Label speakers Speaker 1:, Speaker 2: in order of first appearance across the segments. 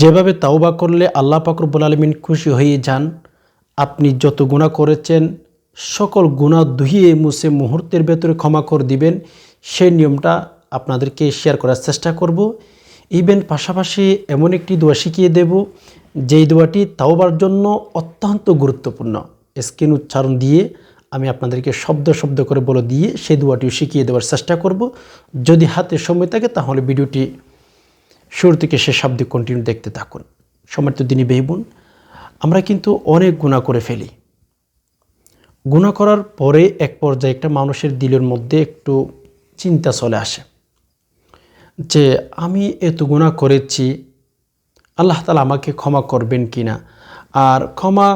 Speaker 1: যেভাবে তাওবা করলে আল্লাহ পাকরবুল আলমিন খুশি হয়ে যান, আপনি যত গুণা করেছেন, সকল গুণা ধুইয়ে মুছে মুহূর্তের ভেতরে ক্ষমা করে দিবেন। সেই নিয়মটা আপনাদেরকে শেয়ার করার চেষ্টা করব। ইভেন পাশাপাশি এমন একটি দোয়া শিখিয়ে দেব, যেই দোয়াটি তাওবার জন্য অত্যন্ত গুরুত্বপূর্ণ। স্ক্রিন উচ্চারণ দিয়ে আমি আপনাদেরকে শব্দ শব্দ করে বলে দিয়ে সেই দোয়াটিও শিখিয়ে দেওয়ার চেষ্টা করব। যদি হাতে সময় থাকে তাহলে ভিডিওটি শুরু থেকে শেষ অব্দি কন্টিনিউ দেখতে থাকুন। সমর্থ দিনী বেহবুন আমরা কিন্তু অনেক গুণা করে ফেলি। গুণা করার পরে এক পর্যায়ে একটা মানুষের দিলের মধ্যে একটু চিন্তা চলে আসে যে, আমি এত গুণা করেছি, আল্লাহ তালা আমাকে ক্ষমা করবেন কি না আর ক্ষমা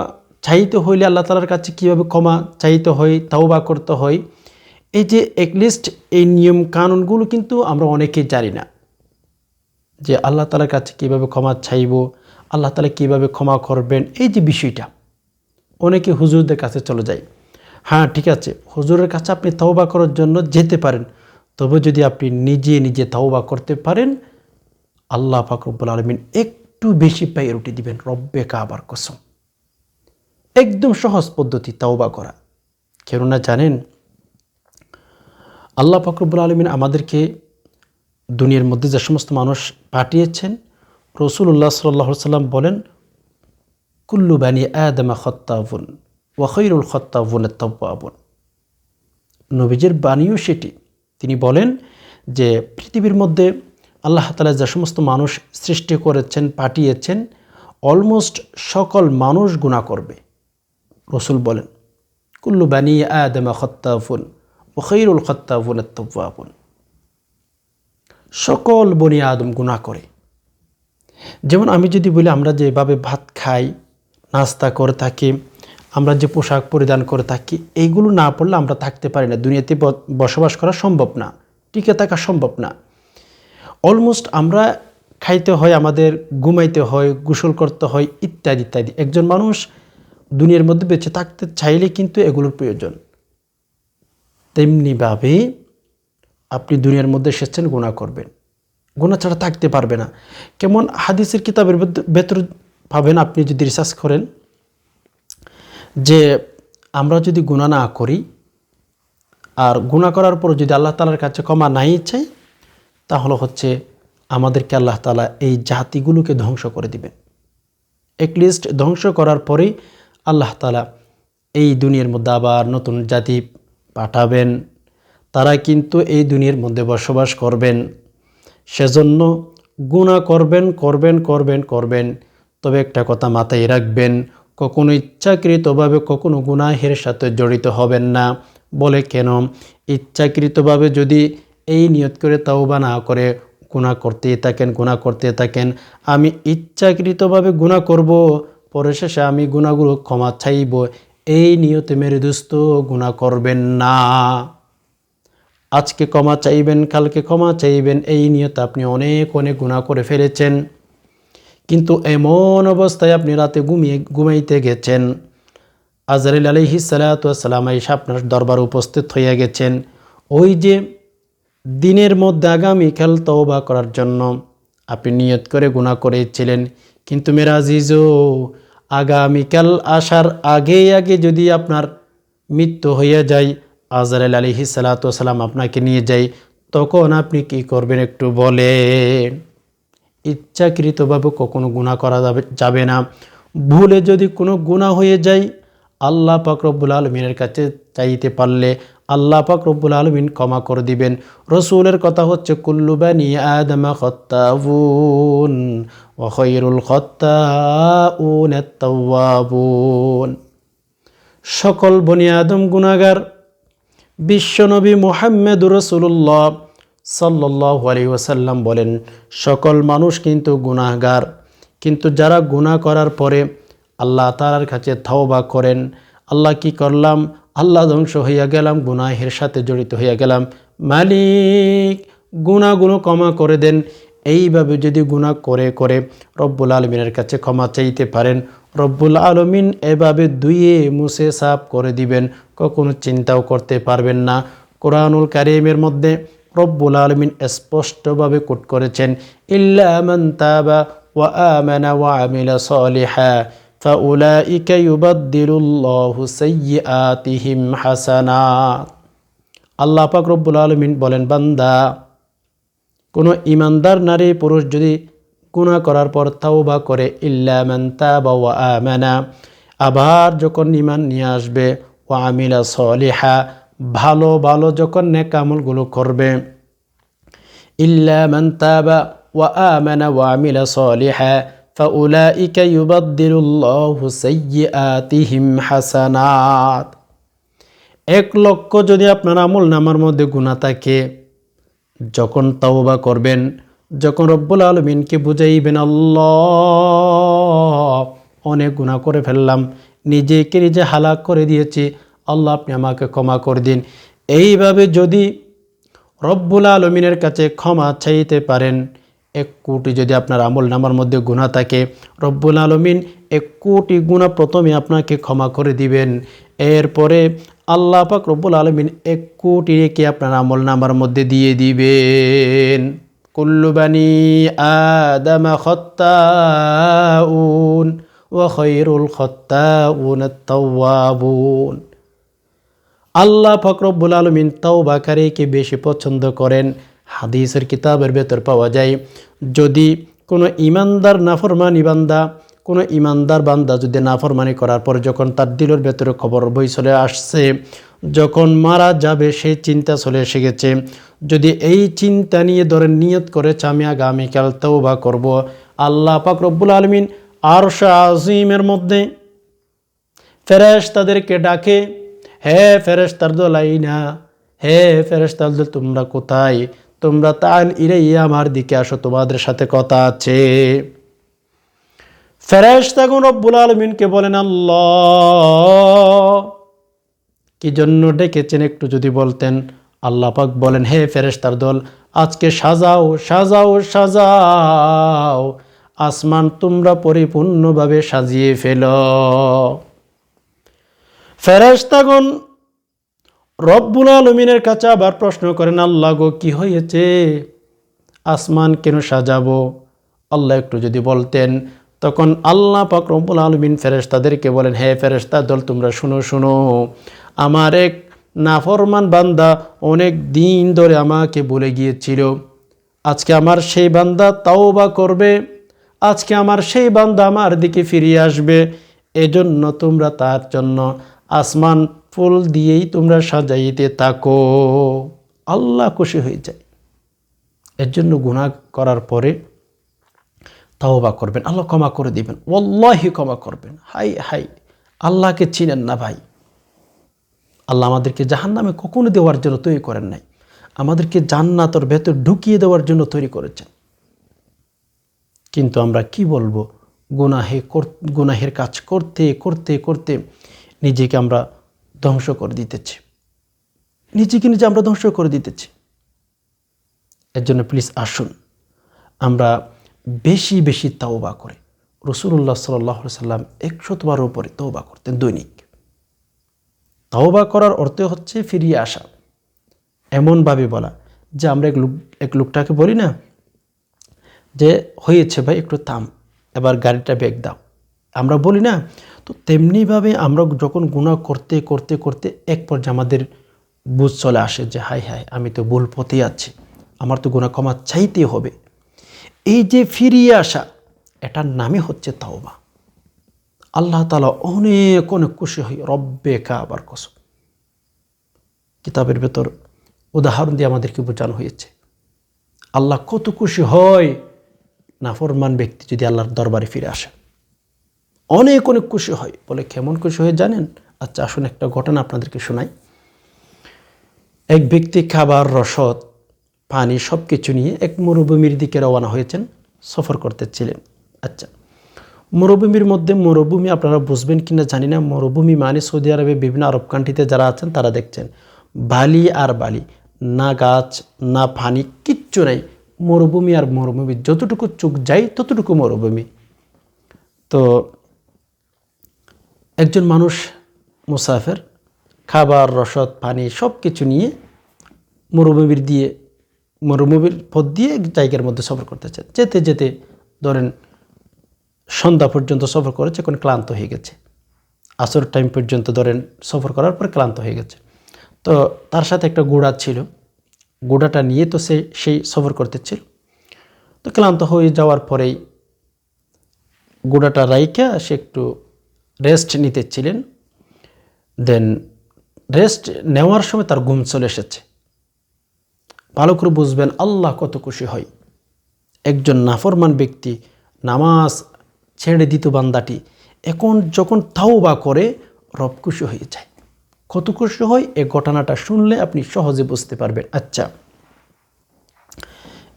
Speaker 1: চাইতে হইলে আল্লাহ তালার কাছে কীভাবে ক্ষমা চাইতে হয় তাও বা করতে হয়? এই যে একলিস্ট এই নিয়ম কানুনগুলো কিন্তু আমরা অনেকেই জানি না। যে আল্লাহ তালার কাছে কীভাবে ক্ষমা চাইব, আল্লাহ তালা কীভাবে ক্ষমা করবেন, এই যে বিষয়টা, অনেকে হুজুরদের কাছে চলে যায়। হ্যাঁ ঠিক আছে, হুজুরের কাছে আপনি তওবা করার জন্য যেতে পারেন, তবে যদি আপনি নিজে নিজে তওবা করতে পারেন, আল্লাহ ফাকরুব্বুল আলমিন একটু বেশি পায়ে রুটি দিবেন, রব্বে কাবার কসম। একদম সহজ পদ্ধতি তাওবা করা। কেননা জানেন, আল্লাহ ফাকরুব্বুল আলমিন আমাদেরকে দুনিয়ার মধ্যে যে সমস্ত মানুষ পাঠিয়েছেন রসুল্লাহ সাল্লাহ সাল্লাম বলেন, কুল্লু বানি আদমা খত্তাবুন ওয়াখৈরুল খত্তাবুন তব্বাবুন নবীজের বাণীও সেটি। তিনি বলেন যে, পৃথিবীর মধ্যে আল্লাহ তালা যে সমস্ত মানুষ সৃষ্টি করেছেন, পাঠিয়েছেন, অলমোস্ট সকল মানুষ গুণা করবে। রসুল বলেন, কুল্লু বানি আদমা খত্তাফুন ওখৈরুল খত্তাফুন তব্বাবুন সকল বনি আদম গুণা করে। যেমন আমি যদি বলি, আমরা যেভাবে ভাত খাই, নাস্তা করে থাকি, আমরা যে পোশাক পরিধান করে থাকি এইগুলো না পড়লে আমরা থাকতে পারি না। দুনিয়াতে বসবাস করা সম্ভব না, টিকে থাকা সম্ভব না। অলমোস্ট আমরা খাইতে হয়, আমাদের ঘুমাইতে হয়, গোসল করতে হয়, ইত্যাদি ইত্যাদি। একজন মানুষ দুনিয়ার মধ্যে বেঁচে থাকতে চাইলে কিন্তু এগুলোর প্রয়োজন। তেমনিভাবে আপনি দুনিয়ার মধ্যে এসেছেন গুণা করবেন। গুণা ছাড়া থাকতে পারবে না। কেমন হাদিসের কিতাবের ভেতর পাবেন আপনি যদি রিসার্চ করেন যে আমরা যদি গুণা না করি আর গুণা করার পর যদি আল্লাহ তালার কাছে ক্ষমা নাই চাই, তাহলে হচ্ছে আমাদেরকে আল্লাহ তালা এই জাতিগুলোকে ধ্বংস করে দিবেন। একলিস্ট ধ্বংস করার পরেই আল্লাহ তালা এই দুনিয়ার মধ্যে আবার নতুন জাতি পাঠাবেন। তারা কিন্তু এই দুনিয়ার মধ্যে বসবাস করবেন। সেজন্য গুণা করবেন করবেন করবেন করবেন। তবে একটা কথা মাথায় রাখবেন, কখনো ইচ্ছাকৃতভাবে, কখনো গুনাহের সাথে জড়িত হবেন না। বলে কেন? ইচ্ছাকৃতভাবে যদি এই নিয়ত করে, তাওবা না করে গুণা করতে থাকেন গুণা করতে থাকেন, আমি ইচ্ছাকৃতভাবে গুণা করব পরে শেষে আমি গুণাগুলো ক্ষমা চাইব, এই নিয়তে মেরে দুস্থ গুণা করবেন না। আজকে ক্ষমা চাইবেন, কালকে ক্ষমা চাইবেন, এই নিয়তে আপনি অনেক অনেক গুণা করে ফেলেছেন। কিন্তু এমন অবস্থায় আপনি রাতে ঘুমিয়ে, ঘুমাইতে গেছেন। আজরাইল আলহি সালাতাম এসে আপনার দরবার উপস্থিত হইয়া গেছেন। ওই যে দিনের মধ্যে আগামীকাল তওবা করার জন্য আপনি নিয়ত করে গুণা করেছিলেন। কিন্তু মেরাজিজও আগামীকাল আসার আগে আগে যদি আপনার মৃত্যু হইয়া যায় আজরাইল আলহি সালাতাম আপনাকে নিয়ে যাই, তখন আপনি কি করবেন একটু বলে ইচ্ছাকৃতভাবে কখনো গুণা করা যাবে যাবে না। ভুলে যদি কোনো গুণা হয়ে যায়, আল্লাহ পাক রব্বুল আলমিনের কাছে চাইতে পারলে আল্লাহ পাক রব্বুল আলমিন ক্ষমা করে দিবেন। রসুলের কথা হচ্ছে কুল্লুবানি আদমা খত্তাবুন ওখৈরুল খত্তাউন সকল বনি আদম গুণাগার বিশ্বনবী মোহাম্মদুর রসুল্লাহ সাল্লাহ আলী ওসাল্লাম বলেন, সকল মানুষ কিন্তু গুনাহগার। কিন্তু যারা গুনাহ করার পরে আল্লাহ তালার কাছে থাওবা করেন, আল্লাহ কি করলাম? আল্লাহ ধ্বংস হইয়া গেলাম, গুনাহের সাথে জড়িত হইয়া গেলাম। মালিক গুণাগুলো ক্ষমা করে দেন। এইভাবে যদি গুণা করে করে রব্বুল আলমিনের কাছে ক্ষমা চাইতে পারেন রব্বুল আলমিন এভাবে দুইয়ে মুছে সাফ করে দিবেন কখনো চিন্তাও করতে পারবেন না কোরআনুল কারিমের মধ্যে রব্বুল আলমিন স্পষ্টভাবে কোট করেছেন ইল্লামান তাবা وآمن وعمل صالحا فأولئك يبدل الله سيئاتهم حسنات আল্লাহ পাক রব্বুল আলমিন বলেন বান্দা কোনো ইমানদার নারী পুরুষ যদি গুনাহ করার পর তাওবা করে ইল্লা মান তাবা ওয়া আমানা আবার যখন ইমান নিয়ে আসবে ও আমিলা সলিহা ভালো ভালো যখন নেক আমলগুলো করবে ইল্লা মান তাবা ওয়া আমানা ওয়া আমিলা সলিহা فأولئك يبدل الله سيئاتهم حسنات এক লক্ষ যদি আপনার আমল নামার মধ্যে গুণা থাকে যখন তাওবা করবেন যখন রব্বুল আলমিনকে বুঝাইবেন, আল্লাহ, অনেক গুণা করে ফেললাম, নিজেকে নিজে হালাক করে দিয়েছি, আল্লাহ আপনি আমাকে ক্ষমা করে দিন। এইভাবে যদি রব্বুল আলমিনের কাছে ক্ষমা চাইতে পারেন, এক কোটি যদি আপনার আমল নামার মধ্যে গুণা থাকে, রব্বুল আলমিন এক কোটি গুণা প্রথমে আপনাকে ক্ষমা করে দিবেন। এরপরে আল্লাহ পাক রব্বুল আলমিন এক কোটি রেখে আপনার আমল নামার মধ্যে দিয়ে দিবেন। কুল্লু বানি আদম খত্তাউন ও খৈরুল খত্তাউন তাওয়াবুন আল্লাহ ফকরব্বুল আলমিন তাও তাওবাকারীকে বেশি পছন্দ করেন। হাদিসের কিতাবের ভেতর পাওয়া যায়, যদি কোনো ইমানদার নাফরমান বান্দা কোনো ইমানদার বান্দা যদি নাফরমানি করার পর যখন তার দিলের ভেতরে খবর বই চলে আসছে, যখন মারা যাবে সেই চিন্তা চলে এসে গেছে, যদি এই চিন্তা নিয়ে ধরেন নিয়ত করেছে, আমি আগামীকাল তওবা করব। আল্লাহ পাক রব্বুল আলমিন আরশা আজিমের মধ্যে ফেরেশ তাদেরকে ডাকে, হে ফেরেশতার দোলাইনা হে ফেরেশতার দল, তোমরা কোথায়? তোমরা তাল ইরাইয়া আমার দিকে আসো, তোমাদের সাথে কথা আছে। ফেরেশতাগুন রব্বুল আলমিনকে বলেন, আল্লাহ। কি জন্য ডেকেছেন একটু যদি বলতেন? আল্লাহ পাক বলেন, হে ফেরেশতার দল, আজকে সাজাও সাজাও সাজাও। আসমান তোমরা পরিপূর্ণভাবে সাজিয়ে ফেলো। ফেরেশতাগণ রব্বুল আলমিনের কাছে আবার প্রশ্ন করেন, আল্লাহ গো, কী হয়েছে? আসমান কেন সাজাবো? আল্লাহ একটু যদি বলতেন তখন আল্লাহ পাক রব্বুল আলমিন ফেরেশতাদেরকে বলেন, হে ফেরেস্তা দল, তোমরা শুনো শুনো। আমার এক নাফরমান বান্দা অনেক দিন ধরে আমাকে বলে গিয়েছিল, আজকে আমার সেই বান্দা তাও বা করবে, আজকে আমার সেই বান্দা আমার দিকে ফিরিয়ে আসবে। এজন্য তোমরা তার জন্য আসমান ফুল দিয়েই তোমরা সাজাইতে থাকো। আল্লাহ খুশি হয়ে যায়। এর জন্য গুণা করার পরে তাওবা করবেন, আল্লাহ ক্ষমা করে দিবেন। ওল্লাহি ক্ষমা করবেন। হাই হাই, আল্লাহকে চিনেন না ভাই। আল্লাহ আমাদেরকে জাহান নামে কখনো দেওয়ার জন্য তৈরি করেন নাই। আমাদেরকে জান্নাতর ভেতর ঢুকিয়ে দেওয়ার জন্য তৈরি করেছেন। কিন্তু আমরা কি বলব? গুনাহে গুনাহের কাজ করতে করতে করতে নিজেকে আমরা ধ্বংস করে দিতেছি। নিজেকে নিজে আমরা ধ্বংস করে দিতেছি। এর জন্য প্লিজ আসুন। আমরা বেশি বেশি তাওবা করে। রসুল্লাহ সাল্লাহ সাল্লাম একশতবার উপরে তওবা করতেন দৈনিক। তাওবা করার অর্থ হচ্ছে ফিরিয়ে আসা। এমনভাবে বলা যে আমরা এক লোক, এক লোকটাকে বলি না যে, হয়েছে ভাই, একটু থাম, এবার গাড়িটা ব্যাগ দাও। আমরা বলি না, তো তেমনিভাবে আমরা যখন গুণা করতে করতে করতে এক পর্যায়ে আমাদের বুঝ চলে আসে যে হাই হাই আমি তো ভুল পথে আছি। আমার তো গুণা ক্ষমা চাইতে হবে। এই যে ফিরিয়ে আসা, এটার নামই হচ্ছে তাওবা। আল্লাহ তালা অনেক অনেক খুশি হই রব্বে আবার কসম। কিতাবের ভেতর উদাহরণ দিয়ে আমাদেরকে বোঝানো হয়েছে। আল্লাহ কত খুশি হয়, নাফরমান ব্যক্তি যদি আল্লাহর দরবারে ফিরে আসে। অনেক অনেক খুশি হয়। বলে কেমন খুশি হয়ে জানেন? আচ্ছা আসুন একটা ঘটনা আপনাদেরকে শোনাই। এক ব্যক্তি খাবার রসদ পানি সব কিছু নিয়ে এক মরুভূমির দিকে রওনা হয়েছেন সফর করতেছিলেন। আচ্ছা মরুভূমির মধ্যে মরুভূমি আপনারা বুঝবেন কি না জানি না। মরুভূমি মানে সৌদি আরবে বিভিন্ন আরব কান্ট্রিতে যারা আছেন তারা দেখছেন। বালি আর বালি, না গাছ, না পানি, কিচ্ছু নাই। মরুভূমি আর মরুভূমি, যতটুকু চোখ যায় ততটুকু মরুভূমি। তো একজন মানুষ মুসাফের, খাবার, রসদ, পানি সব কিছু নিয়ে মরুভূমির দিয়ে মরুভূমির পথ দিয়ে জায়গার মধ্যে সফর করতেছে। যেতে যেতে ধরেন সন্ধ্যা পর্যন্ত সফর করেছে, এখন ক্লান্ত হয়ে গেছে। আসর টাইম পর্যন্ত ধরেন সফর করার পর ক্লান্ত হয়ে গেছে। তো তার সাথে একটা গোড়া ছিল। গোড়াটা নিয়ে তো সে সেই সফর করতেছিল। তো ক্লান্ত হয়ে যাওয়ার পরেই গোড়াটা রাইকা সে একটু রেস্ট নিতেছিলেন দেন রেস্ট নেওয়ার সময় তার ঘুম চলে এসেছে। ভালো করে বুঝবেন আল্লাহ কত খুশি হয়। একজন নাফরমান ব্যক্তি নামাজ ছেড়ে দিত বান্দাটি, এখন যখন তাও বা করে, রব খুশি হয়ে যায়। কত খুশি হয়? এ ঘটনাটা শুনলে আপনি সহজে বুঝতে পারবেন। আচ্ছা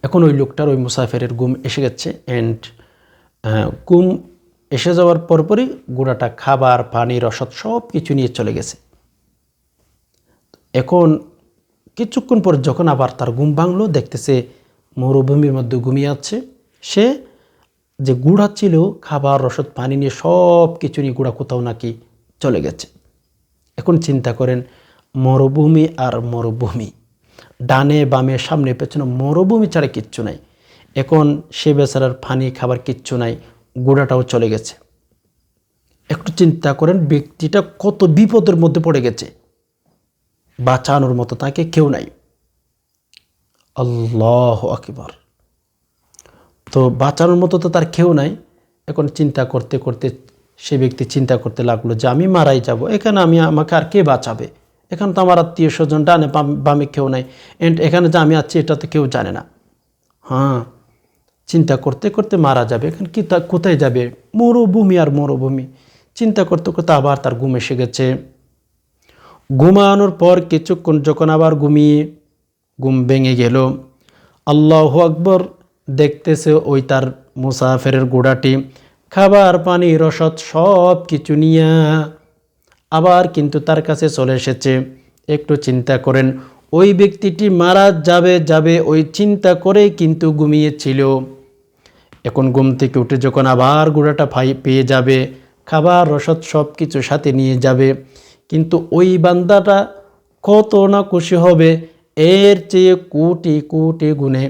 Speaker 1: এখন ওই লোকটার, ওই মুসাফেরের গুম এসে গেছে অ্যান্ড গুম এসে যাওয়ার পরপরই গোড়াটা খাবার পানি রসদ সব কিছু নিয়ে চলে গেছে। এখন কিছুক্ষণ পর যখন আবার তার ঘুম ভাঙলো, দেখতেছে মরুভূমির মধ্যে ঘুমিয়ে আছে। সে যে গুড়া ছিল, খাবার, রসদ, পানি নিয়ে সব কিছু নিয়ে গুড়া কোথাও নাকি চলে গেছে। এখন চিন্তা করেন, মরুভূমি আর মরুভূমি, ডানে বামে সামনে পেছনে মরুভূমি ছাড়া কিচ্ছু নাই। এখন সে বেচারার পানি, খাবার কিচ্ছু নাই, গোড়াটাও চলে গেছে। একটু চিন্তা করেন, ব্যক্তিটা কত বিপদের মধ্যে পড়ে গেছে। বাঁচানোর মতো তাকে কেউ নাই। আল্লাহ আকবার। তো বাঁচানোর মতো তো তার কেউ নাই। এখন চিন্তা করতে করতে সে ব্যক্তি চিন্তা করতে লাগল যে আমি মারাই যাব, এখানে আমি আমাকে আর কে বাঁচাবে? এখানে তো আমার আত্মীয় স্বজন ডানে বাম- কেউ নাই। এন্ড এখানে যে আমি আছি, এটা তো কেউ জানে না। হ্যাঁ চিন্তা করতে করতে মারা যাবে। এখন কি তা, কোথায় যাবে? মরুভূমি আর মরুভূমি। চিন্তা করতে করতে আবার তার ঘুম এসে গেছে। ঘুমানোর পর কিছুক্ষণ যখন আবার ঘুমিয়ে ঘুম ভেঙে গেল, আল্লাহ আকবর দেখতেছে ওই তার মুসাফেরের গোড়াটি, খাবার, পানি, রসদ সব কিছু নিয়ে আবার কিন্তু তার কাছে চলে এসেছে। একটু চিন্তা করেন, ওই ব্যক্তিটি মারা যাবে যাবে ওই চিন্তা করে কিন্তু ঘুমিয়েছিল। এখন ঘুম থেকে উঠে যখন আবার গোড়াটা পেয়ে যাবে, খাবার, রসদ সব কিছু সাথে নিয়ে যাবে কিন্তু ওই বান্দাটা কত না খুশি হবে, এর চেয়ে কোটি কোটি গুণে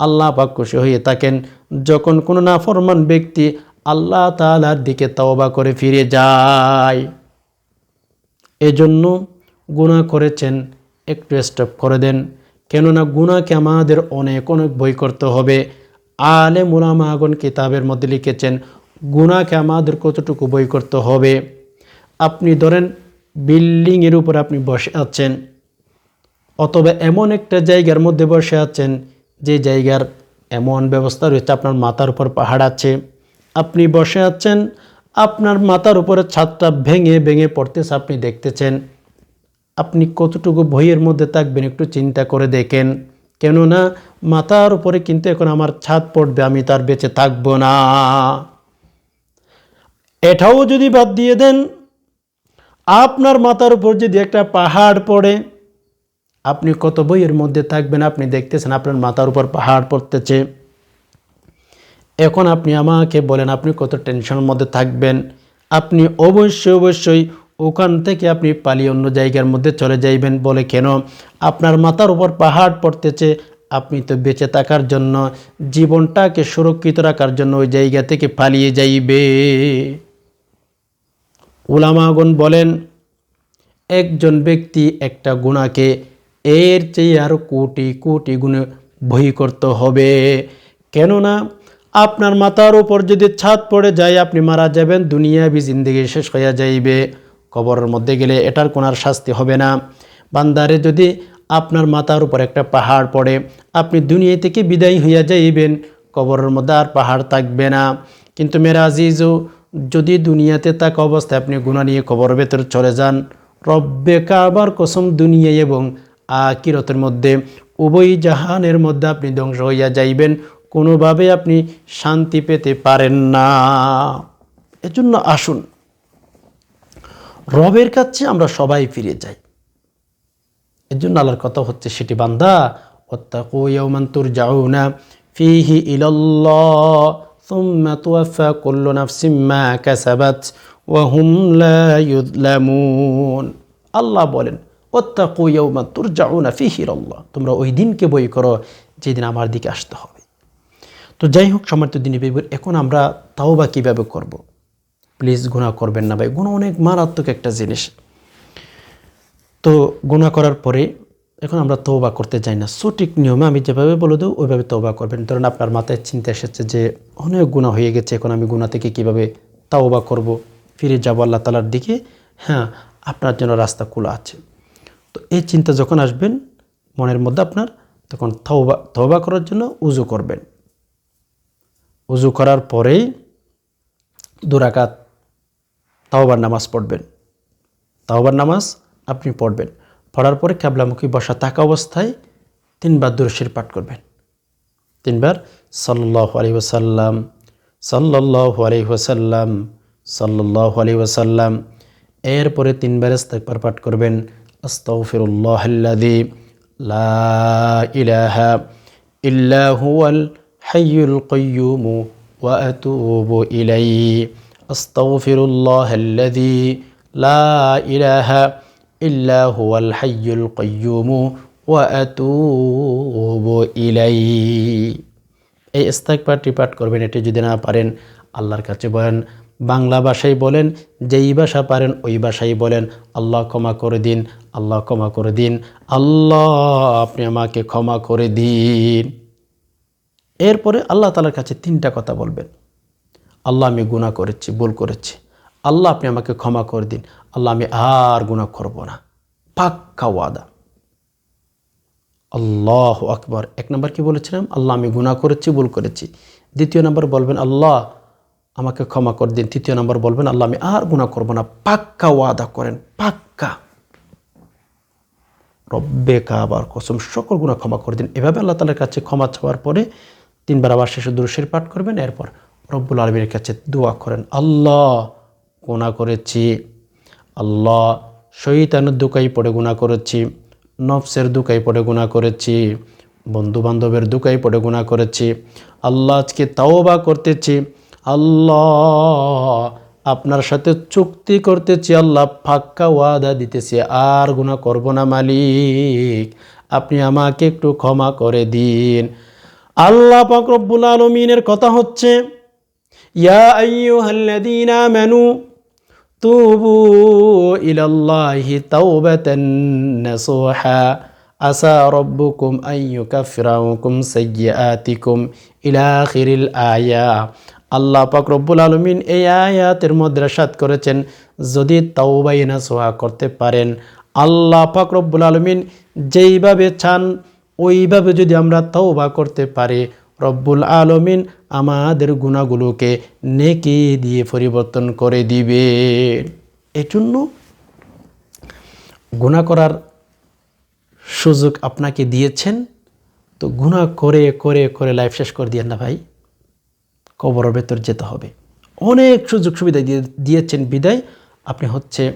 Speaker 1: আল্লাহ পাক খুশি হয়ে থাকেন। যখন কোনো নাফরমান ব্যক্তি আল্লাহ তাআলার দিকে তওবা করে ফিরে যায়, এজন্য গুনাহ করেছেন, একটু স্টপ করে দেন। কেননা গুনাহকে আমাদের অনেক অনেক বই করতে হবে। আলে মুলামাগন কিতাবের মধ্যে লিখেছেন, গুনাহকে আমাদের কতটুকু বই করতে হবে? আপনি ধরেন বিল্ডিংয়ের উপর আপনি বসে আছেন, অথবা এমন একটা জায়গার মধ্যে বসে আছেন যে জায়গার এমন ব্যবস্থা রয়েছে, আপনার মাথার উপর পাহাড় আছে, আপনি বসে আছেন, আপনার মাথার উপরে ছাদটা ভেঙে ভেঙে পড়তেছে, আপনি দেখতেছেন। আপনি কতটুকু ভয়ের মধ্যে থাকবেন একটু চিন্তা করে দেখেন। কেননা মাথার উপরে কিন্তু এখন আমার ছাদ পড়বে, আমি তার বেঁচে থাকব না। এটাও যদি বাদ দিয়ে দেন আপনার মাথার উপর যদি একটা পাহাড় পড়ে, আপনি কত বইয়ের মধ্যে থাকবেন আপনি দেখতেছেন আপনার মাথার উপর পাহাড় পড়তেছে। এখন আপনি আমাকে বলেন, আপনি কত টেনশনের মধ্যে থাকবেন? আপনি অবশ্যই অবশ্যই ওখান থেকে আপনি পালিয়ে অন্য জায়গার মধ্যে চলে যাইবেন বলে কেন? আপনার মাথার উপর পাহাড় পড়তেছে, আপনি তো বেঁচে থাকার জন্য, জীবনটাকে সুরক্ষিত রাখার জন্য ওই জায়গা থেকে পালিয়ে যাইবে। উলামাগণ বলেন, একজন ব্যক্তি একটা গুণাকে এর চেয়ে আরও কোটি কোটি গুণে ভয় করতে হবে। কেননা, আপনার মাথার উপর যদি ছাদ পড়ে যায়, আপনি মারা যাবেন দুনিয়া বি জিন্দিগি শেষ হইয়া যাইবে। কবরের মধ্যে গেলে এটার কোনো আর শাস্তি হবে না। বান্দারে, যদি আপনার মাথার উপর একটা পাহাড় পড়ে, আপনি দুনিয়া থেকে বিদায় হইয়া যাইবেন, কবরের মধ্যে আর পাহাড় থাকবে না। কিন্তু মেরা আজিজও যদি দুনিয়াতে থাকা অবস্থায় আপনি গুণা নিয়ে কবর ভেতরে চলে যান। রব্বে কাবার কসম দুনিয়া এবং আকিরতের মধ্যে উভয় জাহানের মধ্যে আপনি ধ্বংস হইয়া যাইবেন। কোনোভাবে আপনি শান্তি পেতে পারেন না। এজন্য আসুন। রবের কাছে আমরা সবাই ফিরে যাই। এর জন্য আল্লাহর কথা হচ্ছে, সেটি বান্দা, ওয়াত্তাকু ইয়াওমান তুরজাউনা ফিহি ইলাল্লাহ। তুওয়াফা কুল্লু নাফসিম মা কাসাবাত ওয়া হুম লা ইউযলামুন আল্লাহ বলেন ওয়াত্তাকু ইয়াওমান তুরজাউনা ফিহি ইলাল্লাহ। তোমরা ওই দিনকে বই করো যেদিন আমার দিকে আসতে হবে। তো যাই হোক, সম্মানিত দিনী বেবর এখন আমরা তাও বা কীভাবে করব। প্লিজ গুণা করবেন না ভাই গুণা অনেক মারাত্মক একটা জিনিস। তো গুণা করার পরে এখন আমরা তৌবা করতে যাই না। সঠিক নিয়মে আমি যেভাবে বলে দেবো, ওইভাবে তৌবা করবেন। ধরুন আপনার মাথায় চিন্তা এসেছে যে, অনেক গুণা হয়ে গেছে, এখন আমি গুণা থেকে কীভাবে তাওবা করব? ফিরে যাব আল্লাহ তালার দিকে। হ্যাঁ আপনার জন্য রাস্তা খোলা আছে। তো এই চিন্তা যখন আসবেন, মনের মধ্যে আপনার তখন তৌবা তৌবা করার জন্য উজু করবেন। উজু করার পরেই দুরাকাত তাওবার নামাজ পড়বেন। তাওবার নামাজ আপনি পড়বেন। পড়ার পরে ক্যাবলামুখী বসা থাকা অবস্থায় তিনবার দুরশির পাঠ করবেন। তিনবার সাল্লাহ আলী ওসাল্লাম সাল্লাহ আলী ওসাল্লাম সাল্লাহ আলী ওসাল্লাম এরপরে তিনবার ইস্তেকবার পাঠ করবেন। আস্তাগফিরুল্লাহাল্লাযী লা ইলাহা ইল্লা হুয়াল হাইয়ুল কাইয়্যুম ওয়া আতুবু ইলাইহি। আস্তাগফিরুল্লাহাল্লাযী লা ইলাহা হুয়াল হাইয়ুল কাইয়্যুম ওয়া আতুবু ইলাইহি এই ইস্তেগফারটি পাঠ করবেন, এটি যদি না পারেন, আল্লাহর কাছে বলেন, বাংলা ভাষায় বলেন, যেই ভাষা পারেন ওই ভাষায় বলেন, আল্লাহ ক্ষমা করে দিন, আল্লাহ ক্ষমা করে দিন, আল্লাহ আপনি আমাকে ক্ষমা করে দিন। এরপরে আল্লাহ তালার কাছে তিনটা কথা বলবেন। আল্লাহ আমি গুণা করেছি, ভুল করেছি, আল্লাহ আপনি আমাকে ক্ষমা করে দিন আল্লাহ, আমি আর গুণা করব না। পাক্কা ওয়াদা। আল্লাহ আকবর। এক নম্বর কি বলেছিলাম? আল্লাহ, আমি গুণা করেছি, ভুল করেছি। দ্বিতীয় নম্বর বলবেন, আল্লাহ, আমাকে ক্ষমা করে দিন। তৃতীয় নম্বর বলবেন, আল্লাহ, আমি আর গুণা করব না। পাক্কা ওয়াদা করেন, পাক্কা। রব্বে কাবার কসম, সকল গুণা ক্ষমা করে দিন। এভাবে আল্লাহ তালার কাছে ক্ষমা চাওয়ার পরে তিনবার আবার শেষে দুরুশের পাঠ করবেন। এরপর রব্বুল আলমীর কাছে দোয়া করেন, আল্লাহ গুণা করেছি। আল্লাহ শহীদানের দুকাই পড়ে গুণা করেছি, নফসের দুকাই পড়ে গুণা করেছি বন্ধু বান্ধবের দুকাই পড়ে গুণা করেছি, আল্লাহ আজকে তাও বা করতেছি, আল্লাহ আপনার সাথে চুক্তি করতেছি, আল্লাহ ফাক্কা ওয়াদা দিতেছি, আর গুণা করব না মালিক, আপনি আমাকে একটু ক্ষমা করে দিন। আল্লাহ পাক রব্বুল আলমিনের কথা হচ্ছে, ইয়া আইয়ুহাল্লাযীনা আমানু তুবু ইলাল্লাহি তাওবাতান নাসুহা আসা রব্বুকুম আন ইউকাফিরাকুম সাইয়্যাতিকুম ইলা আখিরিল আয়া আল্লাহ পাক রব্বুল আলমিন এই আয়াতের মধ্যে সাত করেছেন, যদি তাওবাই নাসুহা করতে পারেন, আল্লাহ পাক রব্বুল আলমিন যেইভাবে চান, ওইভাবে যদি আমরা তওবা করতে পারি, রব্বুল আলমিন আমাদের গুণাগুলোকে নেকি দিয়ে পরিবর্তন করে দিবে। এজন্য গুণা করার সুযোগ আপনাকে দিয়েছেন। তো গুণা করে করে করে লাইফ শেষ করে দিয়েন না ভাই। কবরের ভেতর যেতে হবে। অনেক সুযোগ সুবিধা দিয়ে দিয়েছেন বিদায়। আপনি হচ্ছে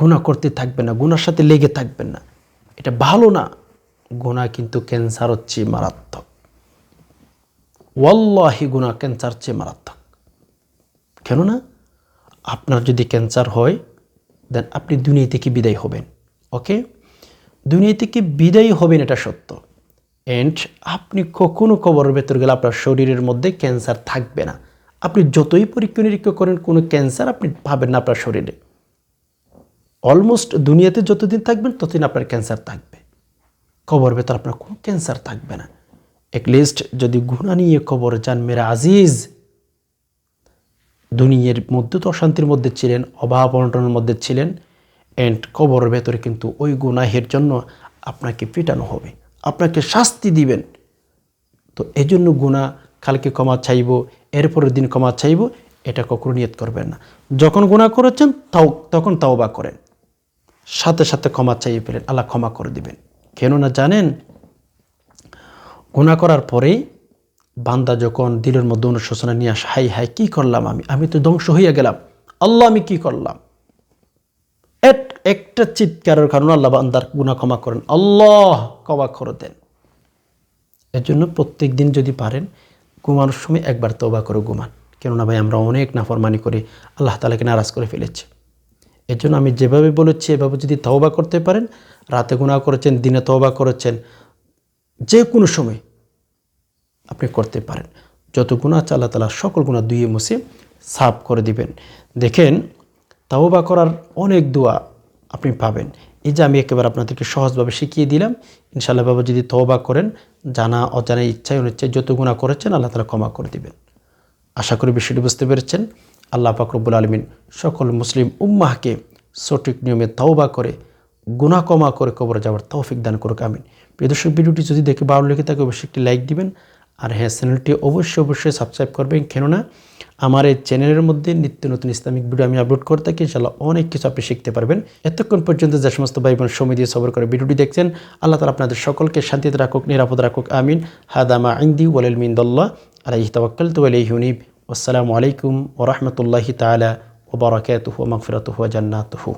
Speaker 1: গুণা করতে থাকবেন না, গুণার সাথে লেগে থাকবেন না। এটা ভালো না। গুণা কিন্তু ক্যান্সার হচ্ছে মারাত্মক। ওয়াল্লাহি গুণা ক্যান্সার চেয়ে মারাত্মক। কেননা আপনার যদি ক্যান্সার হয় দেন আপনি দুনিয়া থেকে বিদায় হবেন। ওকে? দুনিয়া থেকে বিদায় হবেন, এটা সত্য। অ্যান্ড আপনি কখনো কবরের ভেতর গেলে আপনার শরীরের মধ্যে ক্যান্সার থাকবে না। আপনি যতই পরীক্ষা নিরীক্ষা করেন, কোনো ক্যান্সার আপনি পাবেন না আপনার শরীরে। অলমোস্ট দুনিয়াতে যতদিন থাকবেন, ততদিন আপনার ক্যান্সার থাকবে। কবর ভেতর আপনার কোনো ক্যান্সার থাকবে না। লিস্ট যদি গুণা নিয়ে কবর যান মেরা আজিজ। দুনিয়ার মধ্যে তো অশান্তির মধ্যে ছিলেন, অভাব অনটনের মধ্যে ছিলেন অ্যান্ড কবরের ভেতরে কিন্তু ওই গুনাহের জন্য আপনাকে পিটানো হবে, আপনাকে শাস্তি দিবেন। তো এই জন্য গুণা কালকে ক্ষমা চাইব, এরপরের দিন ক্ষমা চাইব, এটা কখনো নিয়ত করবেন না। যখন গুণা করেছেন, তাও, তখন তাও বা করেন। সাথে সাথে ক্ষমা চাইয়ে পেলেন আল্লাহ ক্ষমা করে দিবেন। কেননা জানেন গুণা করার পরেই বান্দা যখন দিলের মধ্যে অনুশোচনা নিয়ে আসে, হাই হাই, কী করলাম আমি? আমি তো ধ্বংস হইয়া গেলাম। আল্লাহ, আমি কি করলাম? একটা চিৎকারের কারণে আল্লাহ বান্দার গুণা ক্ষমা করেন। আল্লাহ, ক্ষমা করে দেন। এর জন্য প্রত্যেক দিন যদি পারেন, ঘুমানোর সময় একবার তবা করে ঘুমান। কেননা ভাই, আমরা অনেক নাফরমানি করে আল্লাহ তালাকে নারাজ করে ফেলেছি। এর জন্য আমি যেভাবে বলেছি, এভাবে যদি তওবা করতে পারেন, রাতে গুণা করেছেন, দিনে তওবা করেছেন যে কোনো সময় আপনি করতে পারেন। যত গুণা আছে আল্লাহ তালা সকল গুণা দুইয়ে মুছে সাফ করে দিবেন। দেখেন, তাওবা করার অনেক দোয়া আপনি পাবেন। এই যে আমি একেবারে আপনাদেরকে সহজভাবে শিখিয়ে দিলাম, ইনশাআল্লাহ বাবা যদি তওবা করেন, জানা, অজানা ইচ্ছায় অনিচ্ছায় যত গুণা করেছেন আল্লাহ তালা ক্ষমা করে দিবেন। আশা করি বিষয়টি বুঝতে পেরেছেন। আল্লাহ পাকরবুল আলমিন সকল মুসলিম উম্মাহকে সঠিক নিয়মে তওবা করে গুণা কমা করে কবরে যাওয়ার তৌফিক দান করুক, আমিন। প্রিয় দর্শক, ভিডিওটি যদি দেখে ভালো লেগে থাকে, অবশ্যই একটি লাইক দিবেন। আর হ্যাঁ চ্যানেলটি অবশ্যই অবশ্যই সাবস্ক্রাইব করবেন। কেননা আমার এই চ্যানেলের মধ্যে নিত্য নতুন ইসলামিক ভিডিও আমি আপলোড করে থাকি ইনশাল্লাহ অনেক কিছু আপনি শিখতে পারবেন। এতক্ষণ পর্যন্ত যে সমস্ত ভাই বোন সময় দিয়ে সবর করে ভিডিওটি দেখছেন, আল্লাহ তালা আপনাদের সকলকে শান্তিতে রাখুক, নিরাপদ রাখুক, আমিন। হাদামা আইন্দি ওয়ালিল মিন্দল্লাহ, আলাইহি তাওয়াক্কাল তু আলাইহি উনিব। আসসালামু আলাইকুম ওরহমতুল্লাহি তালা ওবরাকাতুহু মাগফিরাতুহু জান্নাতুহু।